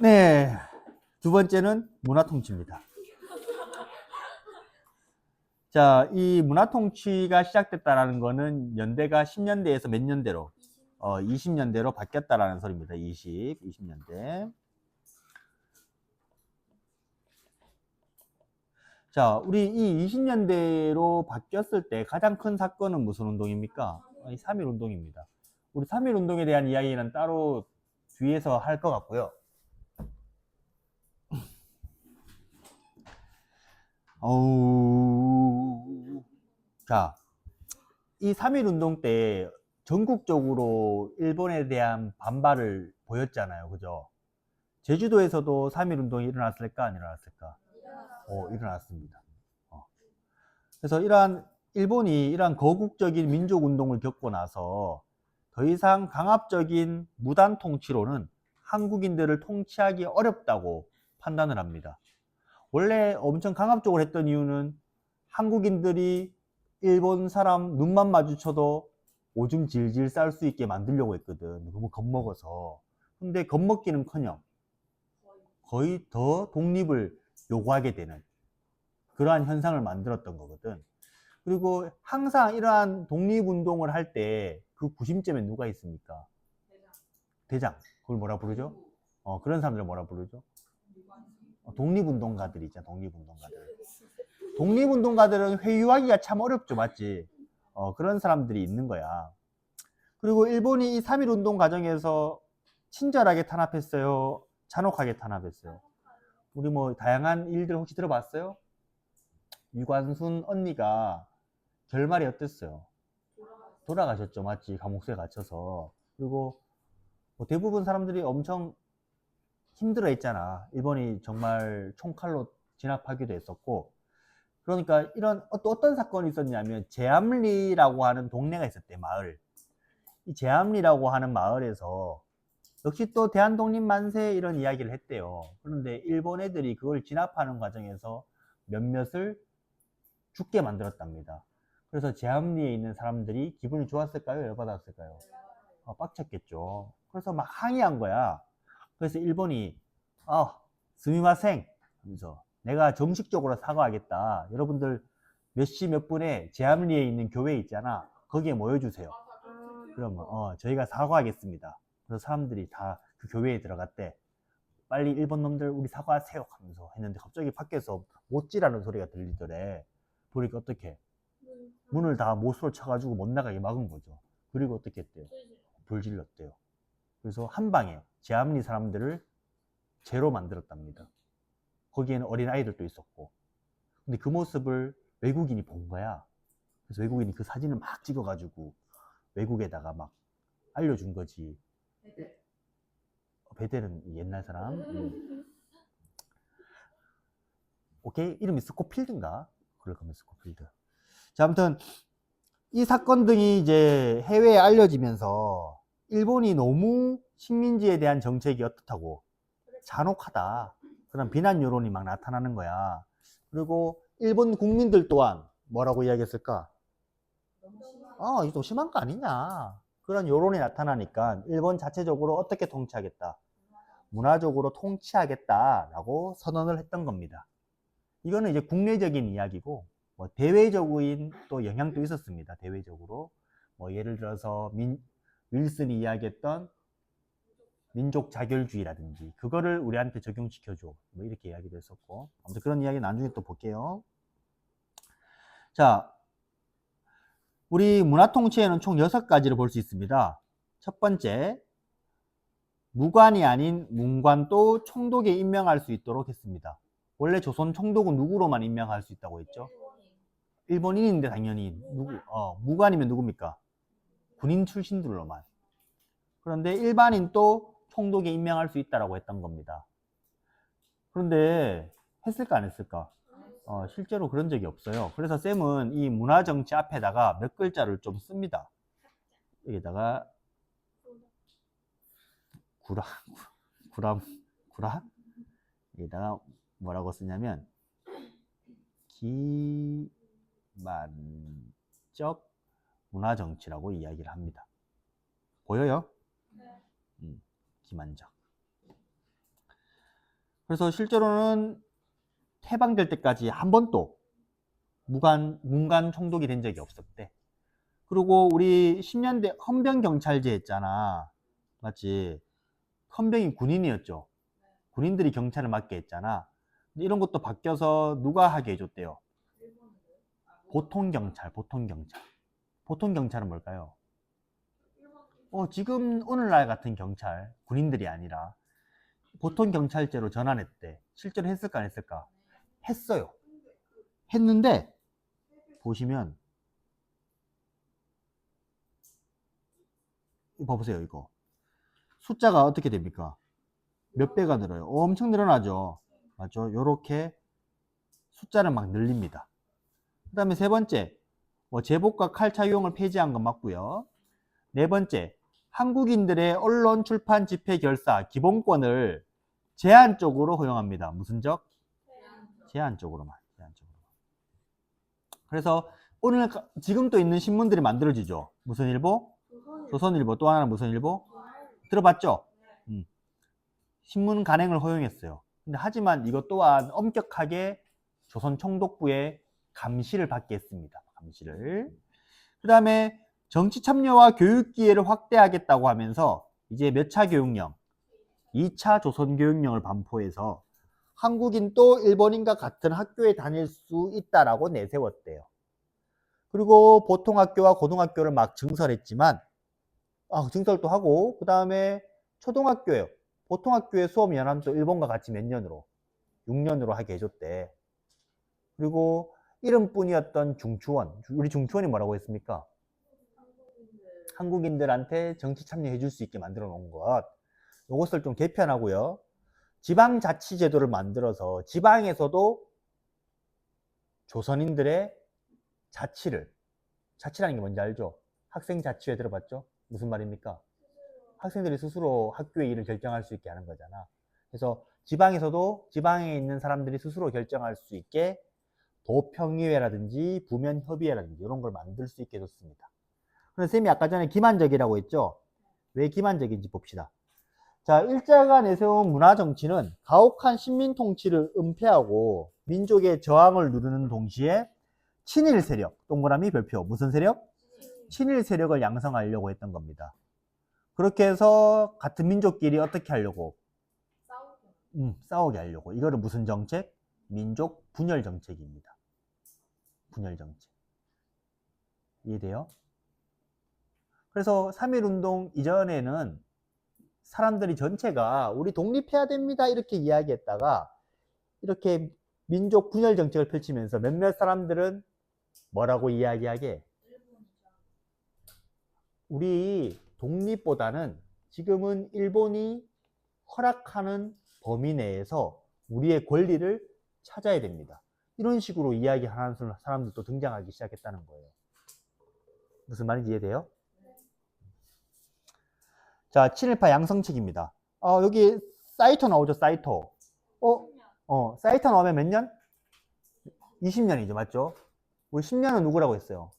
네. 두 번째는 문화통치입니다. 자, 이 문화통치가 시작됐다라는 거는 연대가 10년대에서 몇 년대로? 어, 20년대로 바뀌었다라는 소리입니다. 20, 20년대. 자, 우리 이 20년대로 바뀌었을 때 가장 큰 사건은 무슨 운동입니까? 이 3.1 운동입니다. 우리 3.1 운동에 대한 이야기는 따로 뒤에서 할 것 같고요. 어우, 자, 이3.1 운동 때 전국적으로 일본에 대한 반발을 보였잖아요. 그죠? 제주도에서도 3.1 운동이 일어났을까? 안 일어났을까? 어, 일어났습니다. 어. 그래서 이러한 일본이 이러한 거국적인 민족 운동을 겪고 나서 더 이상 강압적인 무단 통치로는 한국인들을 통치하기 어렵다고 판단을 합니다. 원래 엄청 강압 적으로 했던 이유는 한국인들이 일본 사람 눈만 마주쳐도 오줌 질질 쌀 수 있게 만들려고 했거든. 너무 겁먹어서. 근데 겁먹기는 커녕 거의 더 독립을 요구하게 되는 그러한 현상을 만들었던 거거든. 그리고 항상 이러한 독립운동을 할 때 그 구심점에 누가 있습니까? 대장. 그걸 뭐라 부르죠? 어, 그런 사람들 뭐라 부르죠? 어, 독립운동가들이 있잖아, 독립운동가들. 독립운동가들은 회유하기가 참 어렵죠, 맞지? 어, 그런 사람들이 있는 거야. 그리고 일본이 이 3.1 운동 과정에서 친절하게 탄압했어요? 잔혹하게 탄압했어요? 우리 뭐 다양한 일들 혹시 들어봤어요? 유관순 언니가 결말이 어땠어요? 돌아가셨죠, 맞지? 감옥소에 갇혀서. 그리고 뭐 대부분 사람들이 엄청 힘들어 했잖아. 일본이 정말 총칼로 진압하기도 했었고. 그러니까 이런 어- 또 어떤 사건이 있었냐면 제암리라고 하는 동네가 있었대, 마을. 이 제암리라고 하는 마을에서 역시 또 대한독립 만세 이런 이야기를 했대요. 그런데 일본 애들이 그걸 진압하는 과정에서 몇몇을 죽게 만들었답니다. 그래서 제암리에 있는 사람들이 기분이 좋았을까요? 열받았을까요? 어, 빡쳤겠죠. 그래서 막 항의한 거야. 그래서 일본이 아, 스미마생 하면서 내가 정식적으로 사과하겠다. 여러분들 몇 시 몇 분에 제암리에 있는 교회 있잖아. 거기에 모여주세요. 그러면 어, 저희가 사과하겠습니다. 그래서 사람들이 다 그 교회에 들어갔대. 빨리 일본 놈들 우리 사과하세요 하면서 했는데 갑자기 밖에서 못지라는 소리가 들리더래. 보니까 어떻게 문을 다 못으로 쳐가지고 못 나가게 막은 거죠. 그리고 어떻게 했대요? 불 질렀대요. 그래서 한 방에 제암리 사람들을 제로 만들었답니다. 거기에는 어린 아이들도 있었고. 근데 그 모습을 외국인이 본 거야. 그래서 외국인이 그 사진을 막 찍어가지고 외국에다가 막 알려준 거지. 어, 베델은 옛날 사람. 음. 오케이 이름이 스코필드인가? 그럴 거면 스코필드. 자 아무튼 이 사건 등이 이제 해외에 알려지면서 일본이 너무 식민지에 대한 정책이 어떻다고 잔혹하다 그런 비난 여론이 막 나타나는 거야. 그리고 일본 국민들 또한 뭐라고 이야기했을까? 아, 이거 좀 심한 거 아니냐. 그런 여론이 나타나니까 일본 자체적으로 어떻게 통치하겠다. 문화적으로 통치하겠다라고 선언을 했던 겁니다. 이거는 이제 국내적인 이야기고, 뭐 대외적인 또 영향도 있었습니다. 대외적으로. 뭐 예를 들어서 민, 윌슨이 이야기했던 민족 자결주의라든지 그거를 우리한테 적용시켜줘. 뭐 이렇게 이야기도 했었고. 아무튼 그런 이야기 나중에 또 볼게요. 자, 우리 문화통치에는 총 6가지를 볼 수 있습니다. 첫 번째, 무관이 아닌 문관도 총독에 임명할 수 있도록 했습니다. 원래 조선 총독은 누구로만 임명할 수 있다고 했죠? 일본인인데 당연히 누구, 어, 무관이면 누굽니까? 군인 출신들로만. 그런데 일반인도 총독에 임명할 수 있다라고 했던 겁니다. 그런데 했을까 안 했을까? 어, 실제로 그런 적이 없어요. 그래서 쌤은 이 문화 정치 앞에다가 몇 글자를 좀 씁니다. 여기다가 구라, 구라, 구라? 여기다가 뭐라고 쓰냐면 기만적 문화 정치라고 이야기를 합니다. 보여요? 음, 기만적. 그래서 실제로는 해방될 때까지 한 번도 무관, 문관 총독이 된 적이 없었대. 그리고 우리 10년대 헌병 경찰제 했잖아. 맞지? 헌병이 군인이었죠. 군인들이 경찰을 맡게 했잖아. 이런 것도 바뀌어서 누가 하게 해줬대요? 보통 경찰, 보통 경찰. 보통 경찰은 뭘까요? 어, 지금 오늘날 같은 경찰, 군인들이 아니라 보통 경찰제로 전환했대. 실제로 했을까 안 했을까? 했어요. 했는데 보시면 이거 봐보세요 이거 숫자가 어떻게 됩니까? 몇 배가 늘어요? 엄청 늘어나죠. 맞죠? 요렇게 숫자를 막 늘립니다. 그 다음에 세 번째, 뭐 제복과 칼 착용을 폐지한 건 맞고요. 네 번째, 한국인들의 언론, 출판, 집회, 결사 기본권을 제한적으로 허용합니다. 무슨 적? 제한적으로만. 제한적으로. 그래서 오늘 가- 지금 또 있는 신문들이 만들어지죠. 무슨 일보? 조선일보. 또 하나는 무슨 일보? 들어봤죠? 음. 신문 간행을 허용했어요. 근데 하지만 이것 또한 엄격하게 조선 총독부의 감시를 받게 했습니다. 감시를. 그 다음에 정치 참여와 교육 기회를 확대하겠다고 하면서 이제 몇 차 교육령? 2차 조선 교육령을 반포해서 한국인 또 일본인과 같은 학교에 다닐 수 있다라고 내세웠대요. 그리고 보통 학교와 고등학교를 막 증설했지만 아, 증설도 하고 그 다음에 초등학교에 보통 학교의 수업 연한도 일본과 같이 몇 년으로 6년으로 하게 해줬대. 그리고 이름뿐이었던 중추원 우리 중추원이 뭐라고 했습니까? 한국인들한테 정치 참여해 줄 수 있게 만들어 놓은 것 이것을 좀 개편하고요. 지방자치제도를 만들어서 지방에서도 조선인들의 자치를 자치라는 게 뭔지 알죠? 학생 자치회 들어봤죠? 무슨 말입니까? 학생들이 스스로 학교의 일을 결정할 수 있게 하는 거잖아. 그래서 지방에서도 지방에 있는 사람들이 스스로 결정할 수 있게 도평의회라든지 부면협의회라든지 이런 걸 만들 수 있게 해줬습니다. 그래서 쌤이 아까 전에 기만적이라고 했죠? 왜 기만적인지 봅시다. 자, 일자가 내세운 문화 정치는 가혹한 식민 통치를 은폐하고 민족의 저항을 누르는 동시에 친일 세력, 동그라미 별표, 무슨 세력? 친일 세력을 양성하려고 했던 겁니다. 그렇게 해서 같은 민족끼리 어떻게 하려고? 음, 싸우게 하려고. 이거를 무슨 정책? 민족 분열 정책입니다. 분열 정책. 이해돼요? 그래서 3.1운동 이전에는 사람들이 전체가 우리 독립해야 됩니다. 이렇게 이야기했다가 이렇게 민족 분열 정책을 펼치면서 몇몇 사람들은 뭐라고 이야기하게? 우리 독립보다는 지금은 일본이 허락하는 범위 내에서 우리의 권리를 찾아야 됩니다. 이런 식으로 이야기하는 사람들도 등장하기 시작했다는 거예요. 무슨 말인지 이해돼요? 자, 친일파 양성책입니다. 어, 여기 사이토 나오죠, 사이토. 어, 어, 사이토 나오면 몇 년? 20년이죠, 맞죠? 우리 10년은 누구라고 했어요?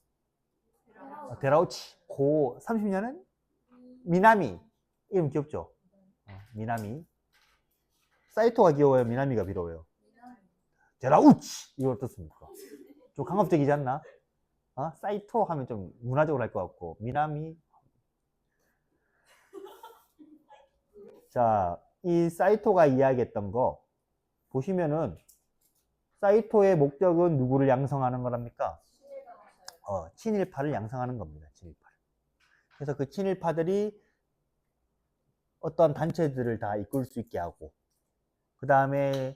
어, 데라우치. 고 30년은 미나미. 이름 귀엽죠? 어, 미나미. 사이토가 귀여워요, 미나미가 비로워요. 데라우치. 이거 어떻습니까? 좀 강압적이지 않나? 어? 사이토 하면 좀 문화적으로 할 것 같고, 미나미. 자, 이 사이토가 이야기했던 거 보시면은 사이토의 목적은 누구를 양성하는 거랍니까? 어, 친일파를 양성하는 겁니다. 친일파를. 그래서 그 친일파들이 어떤 단체들을 다 이끌 수 있게 하고 그 다음에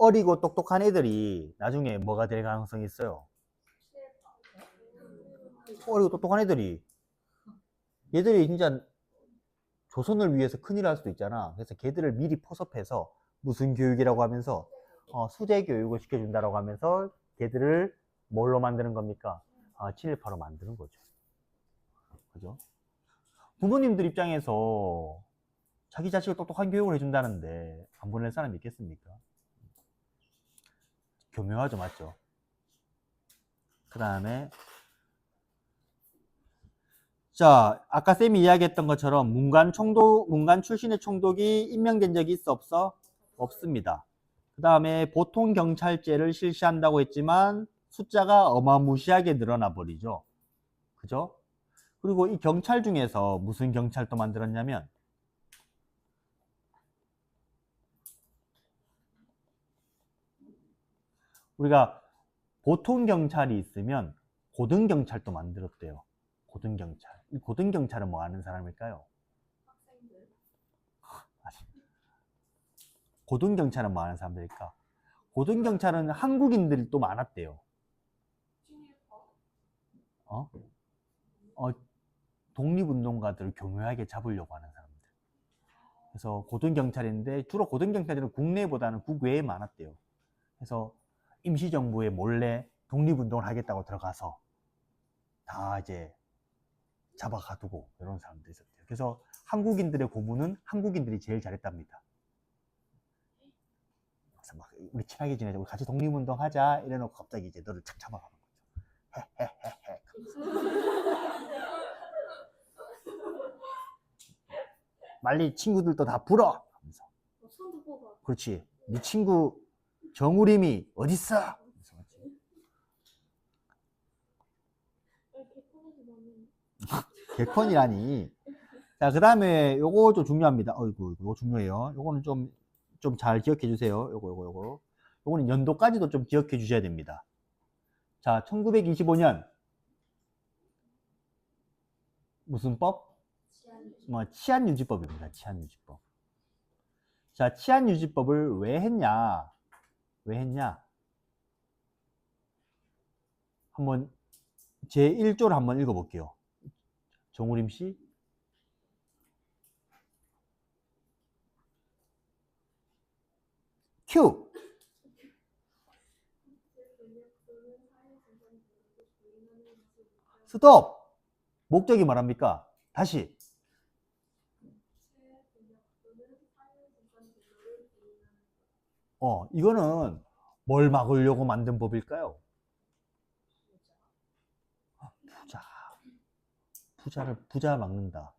어리고 똑똑한 애들이 나중에 뭐가 될 가능성이 있어요? 어리고 똑똑한 애들이 얘들이 진짜 조선을 위해서 큰일 할 수도 있잖아. 그래서 걔들을 미리 포섭해서 무슨 교육이라고 하면서 어, 수제 교육을 시켜준다라고 하면서 걔들을 뭘로 만드는 겁니까? 아, 친일파로 만드는 거죠. 그죠? 부모님들 입장에서 자기 자식을 똑똑한 교육을 해준다는데 안 보낼 사람이 있겠습니까? 교묘하죠, 맞죠? 그 다음에 자, 아까 쌤이 이야기했던 것처럼 문관 총독, 문관 출신의 총독이 임명된 적이 있어 없어? 없습니다. 그 다음에 보통 경찰제를 실시한다고 했지만 숫자가 어마무시하게 늘어나 버리죠. 그죠? 그리고 이 경찰 중에서 무슨 경찰도 만들었냐면 우리가 보통 경찰이 있으면 고등 경찰도 만들었대요. 고등 경찰. 이 고등 경찰은 뭐 하는 사람일까요? 고등 경찰은 뭐 하는 사람들일까? 고등 경찰은 한국인들이 또 많았대요. 어? 어, 독립운동가들을 교묘하게 잡으려고 하는 사람들. 그래서 고등 경찰인데 주로 고등 경찰들은 국내보다는 국외에 많았대요. 그래서 임시정부에 몰래 독립운동을 하겠다고 들어가서 다 이제 잡아가두고 이런 사람들이 있었대요. 그래서 한국인들의 고문은 한국인들이 제일 잘했답니다. 그래서 막 우리 친하게 지내자, 우리 같이 독립운동 하자 이래놓고 갑자기 이제 너를 착 잡아가는 거죠. 헤헤헤헤. 빨리 친구들도 다 불어. 하면서. 어, 손도 뽑아 그렇지. 네 친구 정우림이 어딨어? 개콘이라니. 자, 그 다음에 요거 좀 중요합니다. 어이구, 요거 중요해요. 요거는 좀, 좀 잘 기억해 주세요. 요거, 요거, 요거. 요거는 연도까지도 좀 기억해 주셔야 됩니다. 자, 1925년. 무슨 법? 뭐, 치안유지법입니다. 치안유지법. 자, 치안유지법을 왜 했냐? 왜 했냐? 한번 제 1조를 한번 읽어볼게요. 정우림 씨. 큐! 스톱! 목적이 뭐랍니까? 다시. 어, 이거는 뭘 막으려고 만든 법일까요? 아, 부자. 부자를, 부자 막는다.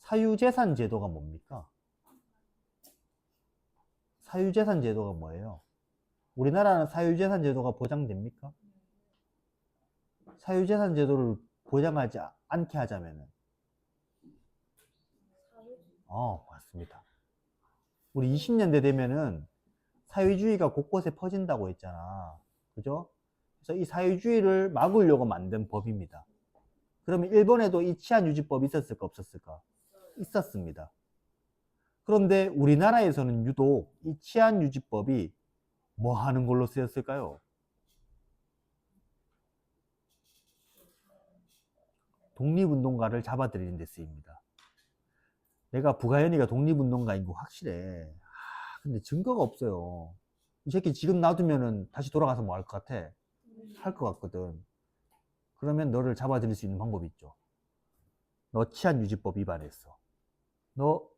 사유재산 제도가 뭡니까? 사유재산 제도가 뭐예요? 우리나라는 사유재산 제도가 보장됩니까? 사유재산 제도를 보장하지 않게 하자면은, 어, 맞습니다. 우리 20년대 되면은 사회주의가 곳곳에 퍼진다고 했잖아. 그죠? 그래서 이 사회주의를 막으려고 만든 법입니다. 그러면 일본에도 이 치안 유지법이 있었을까 없었을까? 있었습니다. 그런데 우리나라에서는 유독 이 치안 유지법이 뭐 하는 걸로 쓰였을까요? 독립운동가를 잡아들이는 데 쓰입니다. 내가 부가연이가 독립운동가인 거 확실해. 아, 근데 증거가 없어요. 이 새끼 지금 놔두면은 다시 돌아가서 뭐 할 것 같아? 할 것 같거든. 그러면 너를 잡아들일 수 있는 방법이 있죠. 너 치안 유지법 위반했어. 너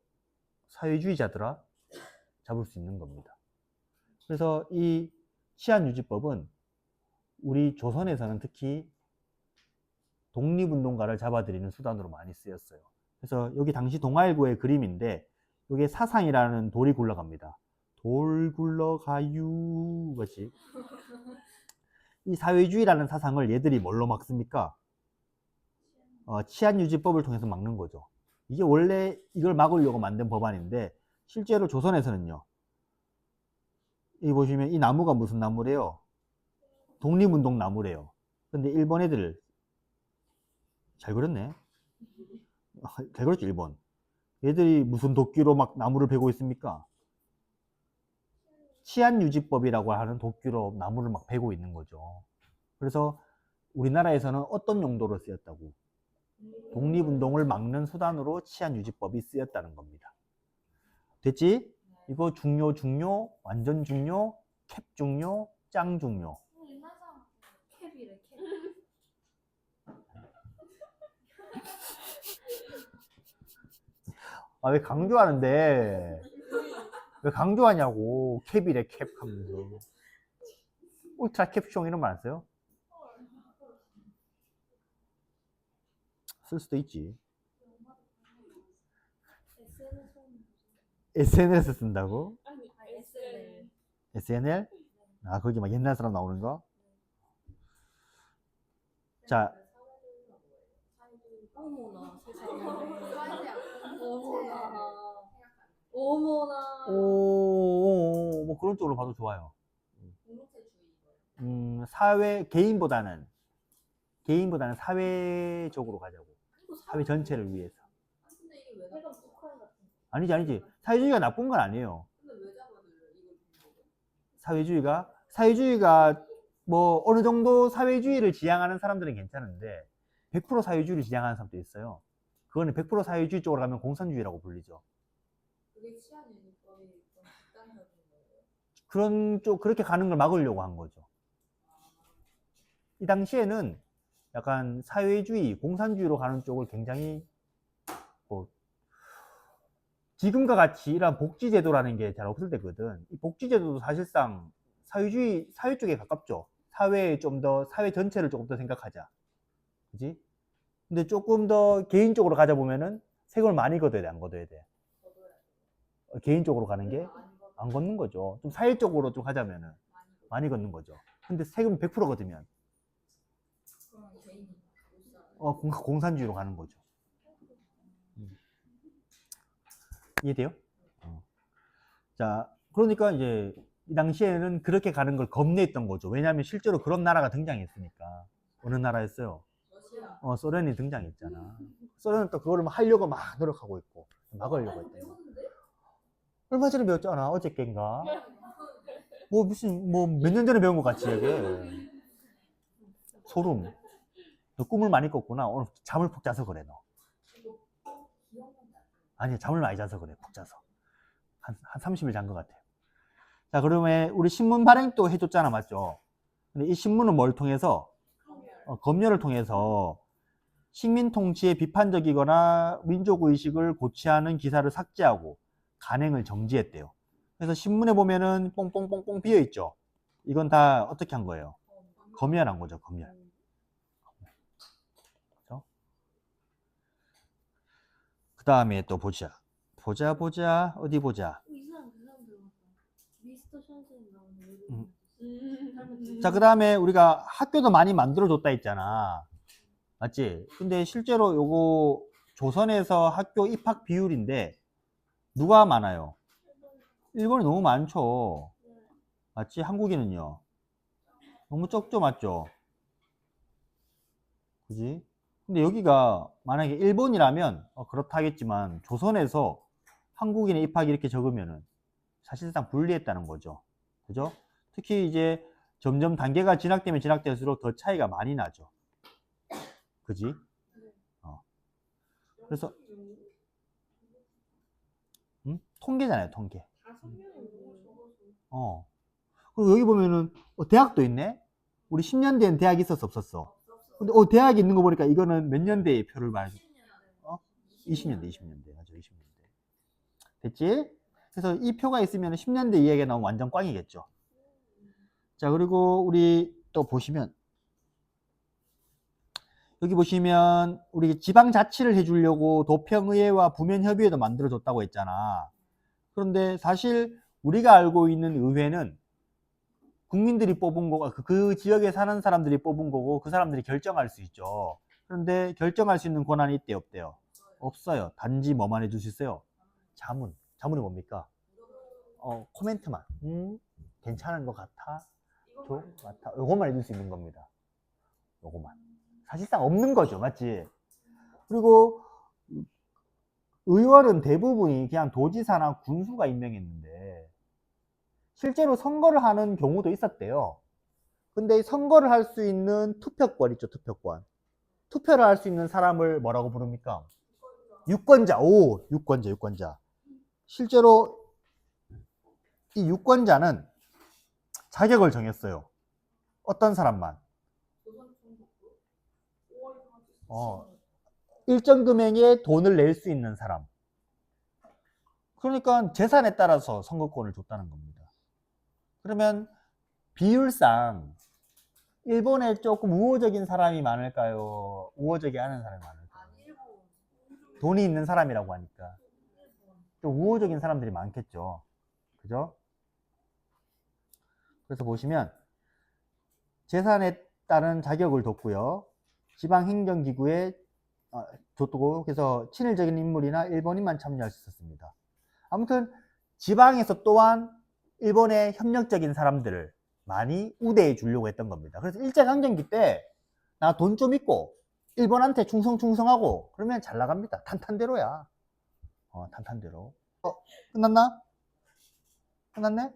사회주의자들아? 잡을 수 있는 겁니다. 그래서 이 치안 유지법은 우리 조선에서는 특히 독립운동가를 잡아들이는 수단으로 많이 쓰였어요. 그래서 여기 당시 동아일보의 그림인데 여기에 사상이라는 돌이 굴러갑니다. 돌 굴러가유 그렇지. 이 사회주의라는 사상을 얘들이 뭘로 막습니까? 어, 치안유지법을 통해서 막는 거죠. 이게 원래 이걸 막으려고 만든 법안인데 실제로 조선에서는요. 여기 보시면 이 나무가 무슨 나무래요? 독립운동 나무래요. 근데 일본 애들 잘 그렸네. 잘 그렸죠 일본. 얘들이 무슨 도끼로 막 나무를 베고 있습니까? 치안 유지법이라고 하는 도끼로 나무를 막 베고 있는 거죠. 그래서 우리나라에서는 어떤 용도로 쓰였다고? 독립운동을 막는 수단으로 치안 유지법이 쓰였다는 겁니다. 됐지? 이거 중요, 중요, 완전 중요, 캡 중요, 짱 중요. 사람 캡이래 캡 아, 왜 강조하는데? 왜 강조하냐고. 캡이래, 캡 하면서. 울트라 캡숑 이런 말 안 써요? 쓸 수도 있지. SNS 쓴다고? SNL? 아, 거기 막 옛날 사람 나오는 거? 자, 어머나 세상에. 어머나. 오, 뭐 그런 쪽으로 봐도 좋아요. 음, 사회, 개인보다는, 개인보다는 사회적으로 가자고. 사회 전체를 위해서. 근데 이게 왜 나빠? 북한 같은. 아니지, 아니지. 사회주의가 나쁜 건 아니에요. 근데 왜 잡아들여 이걸 중국에? 사회주의가? 사회주의가 뭐 어느 정도 사회주의를 지향하는 사람들은 괜찮은데 100% 사회주의를 지향하는 사람도 있어요. 그거는 100% 사회주의 쪽으로 가면 공산주의라고 불리죠. 그게 치안이니까 좀 극단적인 거예요. 그런 쪽 그렇게 가는 걸 막으려고 한 거죠. 이 당시에는 약간 사회주의, 공산주의로 가는 쪽을 굉장히 뭐 지금과 같이 이런 복지제도라는 게 잘 없을 때거든. 이 복지제도도 사실상 사회주의 사회 쪽에 가깝죠. 사회에 좀 더 사회 전체를 조금 더 생각하자. 그지? 근데 조금 더 개인적으로 가자 보면은 세금을 많이 걷어야 돼, 안 걷어야 돼. 어, 개인적으로 가는 게 안 걷는 거죠. 좀 사회적으로 좀 하자면은 많이 걷는 거죠. 근데 세금 100% 걷으면. 어, 공, 공산주의로 가는 거죠. 음. 이해돼요? 어. 자, 그러니까 이제 이 당시에는 그렇게 가는 걸 겁내했던 거죠. 왜냐하면 실제로 그런 나라가 등장했으니까. 어느 나라였어요? 어, 소련이 등장했잖아. 소련은 또 그거를 막 하려고 막 노력하고 있고 막으려고 했대. 얼마 전에 배웠잖아. 어저께인가? 뭐 무슨 뭐 몇 년 전에 배운 것 같이 얘기해. 소름. 너 꿈을 많이 꿨구나. 오늘 잠을 푹 자서 그래 너. 아니 잠을 많이 자서 그래 푹 자서. 한, 한 30일 잔 것 같아. 자 그러면 우리 신문 발행도 해줬잖아 맞죠? 근데 이 신문은 뭘 통해서 어, 검열을 통해서 식민 통치에 비판적이거나 민족 의식을 고취하는 기사를 삭제하고 간행을 정지했대요. 그래서 신문에 보면은 뽕뽕뽕뽕 비어 있죠. 이건 다 어떻게 한 거예요? 검열한 거죠, 검열. 그 다음에 또 보자. 보자 보자 어디 보자. 그. 음. 음. 자, 그 다음에 우리가 학교도 많이 만들어줬다 했잖아. 맞지? 근데 실제로 요거 조선에서 학교 입학 비율인데 누가 많아요? 일본이 너무 많죠. 맞지? 한국인은요? 너무 적죠, 맞죠? 그지? 근데 여기가 만약에 일본이라면 어, 그렇다 하겠지만 조선에서 한국인의 입학이 이렇게 적으면은 사실상 불리했다는 거죠. 그죠? 특히 이제 점점 단계가 진학되면 진학될수록 더 차이가 많이 나죠. 그지? 어. 그래서 음? 통계잖아요, 통계. 적어서. 어. 그리고 여기 보면은 어, 대학도 있네. 우리 10년 된 대학이 있었어, 없었어? 근데 어 대학이 있는 거 보니까 이거는 몇 년대의 표를 말해줘. 어? 20년대, 20년대. 맞아, 20년대. 됐지? 그래서 이 표가 있으면 10년대 이야기가 나오면 완전 꽝이겠죠. 자, 그리고 우리 또 보시면 여기 보시면 우리 지방자치를 해주려고 도평의회와 부면협의회도 만들어줬다고 했잖아. 그런데 사실 우리가 알고 있는 의회는 국민들이 뽑은 거고 그- 그 지역에 사는 사람들이 뽑은 거고 그 사람들이 결정할 수 있죠. 그런데 결정할 수 있는 권한이 있대요, 없대요? 없어요. 단지 뭐만 있어요? 자문. 자문이 뭡니까? 어, 코멘트만. 음, 괜찮은 것 같아. 저 같아. 요것만 해줄 수 있는 겁니다. 요것만. 사실상 없는 거죠, 맞지? 그리고 의원은 대부분이 그냥 도지사나 군수가 임명했는데 실제로 선거를 하는 경우도 있었대요. 근데 이 선거를 할 수 있는 투표권 있죠, 투표권. 투표를 할 수 있는 사람을 뭐라고 부릅니까? 유권자. 오, 유권자, 유권자. 실제로 이 유권자는 자격을 정했어요. 어떤 사람만. 어, 일정 금액의 돈을 낼 수 있는 사람. 그러니까 재산에 따라서 선거권을 줬다는 겁니다. 그러면 비율상 일본에 조금 우호적인 사람이 많을까요? 우호적이 않은 사람이 많을까요? 돈이 있는 사람이라고 하니까 좀 우호적인 사람들이 많겠죠. 그죠? 그래서 보시면 재산에 따른 자격을 뒀고요. 지방행정기구에 어, 뒀고 그래서 친일적인 인물이나 일본인만 참여할 수 있었습니다. 아무튼 지방에서 또한 일본의 협력적인 사람들을 많이 우대해 주려고 했던 겁니다. 그래서 일제강점기 때 나 돈 좀 있고 일본한테 충성충성하고 그러면 잘 나갑니다. 탄탄대로야. 어, 탄탄대로. 어, 끝났나? 끝났네?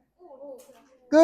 끝!